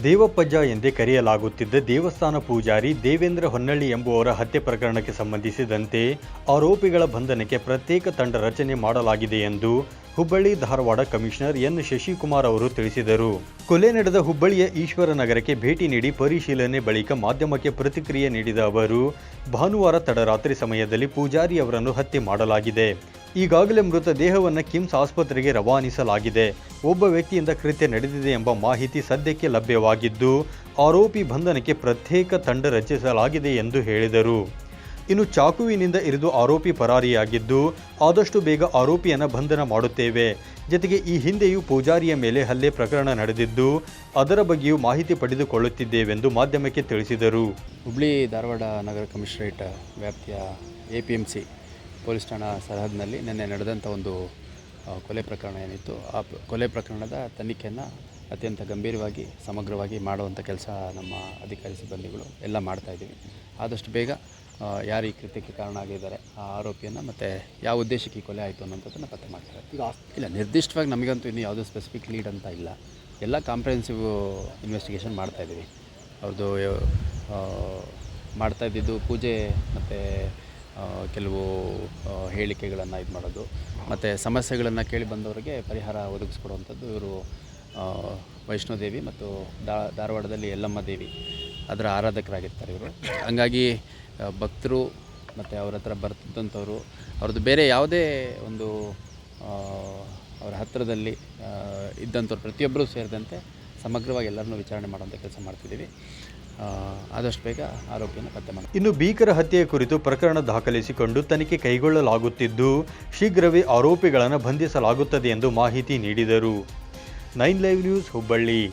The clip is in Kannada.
ದೇವಪ್ಪಜ್ಜ ಎಂದೇ ಕರೆಯಲಾಗುತ್ತಿದ್ದ ದೇವಸ್ಥಾನ ಪೂಜಾರಿ ದೇವೇಂದ್ರ ಹೊನ್ನಳ್ಳಿ ಎಂಬುವರ ಹತ್ಯೆ ಪ್ರಕರಣಕ್ಕೆ ಸಂಬಂಧಿಸಿದಂತೆ ಆರೋಪಿಗಳ ಬಂಧನಕ್ಕೆ ಪ್ರತ್ಯೇಕ ತಂಡ ರಚನೆ ಮಾಡಲಾಗಿದೆ ಎಂದು ಹುಬ್ಬಳ್ಳಿ ಧಾರವಾಡ ಕಮಿಷನರ್ ಎನ್ ಶಶಿಕುಮಾರ್ ಅವರು ತಿಳಿಸಿದರು. ಕೊಲೆ ನಡೆದ ಹುಬ್ಬಳ್ಳಿಯ ಈಶ್ವರ ನಗರಕ್ಕೆ ಭೇಟಿ ನೀಡಿ ಪರಿಶೀಲನೆ ಬಳಿಕ ಮಾಧ್ಯಮಕ್ಕೆ ಪ್ರತಿಕ್ರಿಯೆ ನೀಡಿದ ಅವರು, ಭಾನುವಾರ ತಡರಾತ್ರಿ ಸಮಯದಲ್ಲಿ ಪೂಜಾರಿ ಅವರನ್ನು ಹತ್ಯೆ ಮಾಡಲಾಗಿದೆ. ಈಗಾಗಲೇ ಮೃತದೇಹವನ್ನು ಕಿಮ್ಸ್ ಆಸ್ಪತ್ರೆಗೆ ರವಾನಿಸಲಾಗಿದೆ. ಒಬ್ಬ ವ್ಯಕ್ತಿಯಿಂದ ಕೃತ್ಯ ನಡೆದಿದೆ ಎಂಬ ಮಾಹಿತಿ ಸದ್ಯಕ್ಕೆ ಲಭ್ಯವಾಗಿದ್ದು, ಆರೋಪಿ ಬಂಧನಕ್ಕೆ ಪ್ರತ್ಯೇಕ ತಂಡ ರಚಿಸಲಾಗಿದೆ ಎಂದು ಹೇಳಿದರು. ಇನ್ನು ಚಾಕುವಿನಿಂದ ಇರಿದು ಆರೋಪಿ ಪರಾರಿಯಾಗಿದ್ದು, ಆದಷ್ಟು ಬೇಗ ಆರೋಪಿಯನ್ನು ಬಂಧನ ಮಾಡುತ್ತೇವೆ. ಜೊತೆಗೆ ಈ ಹಿಂದೆಯೂ ಪೂಜಾರಿಯ ಮೇಲೆ ಹಲ್ಲೆ ಪ್ರಕರಣ ನಡೆದಿದ್ದು, ಅದರ ಬಗ್ಗೆಯೂ ಮಾಹಿತಿ ಪಡೆದುಕೊಳ್ಳುತ್ತಿದ್ದೇವೆಂದು ಮಾಧ್ಯಮಕ್ಕೆ ತಿಳಿಸಿದರು. ಹುಬ್ಳಿ ಧಾರವಾಡ ನಗರ ಕಮಿಷನರೇಟ್ ವ್ಯಾಪ್ತಿಯ A P M C police ಠಾಣಾ ಸರಹದ್ನಲ್ಲಿ ನಿನ್ನೆ ನಡೆದಂಥ ಒಂದು ಕೊಲೆ ಪ್ರಕರಣ ಏನಿತ್ತು ಆ ಕೊಲೆ ಪ್ರಕರಣದ ತನಿಖೆಯನ್ನು ಅತ್ಯಂತ ಗಂಭೀರವಾಗಿ ಸಮಗ್ರವಾಗಿ ಮಾಡುವಂಥ ಕೆಲಸ ನಮ್ಮ ಅಧಿಕಾರಿ ಸಿಬ್ಬಂದಿಗಳು ಎಲ್ಲ ಮಾಡ್ತಾ ಇದ್ದೀವಿ. ಆದಷ್ಟು ಬೇಗ ಯಾರು ಈ ಕೃತ್ಯಕ್ಕೆ ಕಾರಣ ಆಗಿದ್ದಾರೆ ಆ ಆರೋಪಿಯನ್ನು ಮತ್ತು ಯಾವ ಉದ್ದೇಶಕ್ಕೆ ಈ ಕೊಲೆ ಆಯಿತು ಅನ್ನೋಂಥದ್ದನ್ನು ಪತ್ತೆ ಮಾಡ್ತಾರೆ. ಈಗ ಇಲ್ಲ ನಿರ್ದಿಷ್ಟವಾಗಿ ನಮಗಂತೂ ಇನ್ನೂ ಯಾವುದೋ ಸ್ಪೆಸಿಫಿಕ್ ಲೀಡ್ ಅಂತ ಇಲ್ಲ. ಎಲ್ಲ ಕಾಂಪ್ರಹೆನ್ಸಿವ್ ಇನ್ವೆಸ್ಟಿಗೇಷನ್ ಮಾಡ್ತಾಯಿದ್ದೀವಿ ಅವ್ರದ್ದು ಮಾಡ್ತಾ ಇದ್ದಿದ್ದು ಪೂಜೆ ಮತ್ತು ಕೆಲವು ಹೇಳಿಕೆಗಳನ್ನು ಇದು ಮಾಡೋದು. ಮತ್ತು ಸಮಸ್ಯೆಗಳನ್ನು ಕೇಳಿ ಬಂದವರಿಗೆ ಪರಿಹಾರ ಒದಗಿಸ್ಕೊಡುವಂಥದ್ದು ಇವರು ವೈಷ್ಣೋದೇವಿ ಮತ್ತು ಧಾರವಾಡದಲ್ಲಿ ಯಲ್ಲಮ್ಮ ದೇವಿ ಅದರ ಆರಾಧಕರಾಗಿರ್ತಾರೆ ಇವರು. ಹಂಗಾಗಿ ಭಕ್ತರು ಮತ್ತು ಅವ್ರ ಹತ್ರ ಬರ್ತಿದ್ದಂಥವ್ರು, ಅವ್ರದ್ದು ಬೇರೆ ಯಾವುದೇ ಒಂದು ಅವರ ಹತ್ತಿರದಲ್ಲಿ ಇದ್ದಂಥವ್ರು ಪ್ರತಿಯೊಬ್ಬರೂ ಸೇರಿದಂತೆ ಸಮಗ್ರವಾಗಿ ಎಲ್ಲರನ್ನೂ ವಿಚಾರಣೆ ಮಾಡುವಂಥ ಕೆಲಸ ಮಾಡ್ತಿದ್ದೀವಿ. ಆದಷ್ಟು ಬೇಗ ಆರೋಪಿಯನ್ನು ಪತ್ತೆ ಮಾಡಿ. ಇನ್ನು ಭೀಕರ ಹತ್ಯೆಯ ಕುರಿತು ಪ್ರಕರಣ ದಾಖಲಿಸಿಕೊಂಡು ತನಿಖೆ ಕೈಗೊಳ್ಳಲಾಗುತ್ತಿದ್ದು, ಶೀಘ್ರವೇ ಆರೋಪಿಗಳನ್ನು ಬಂಧಿಸಲಾಗುತ್ತದೆ ಎಂದು ಮಾಹಿತಿ ನೀಡಿದರು. Nine live news Hubballi.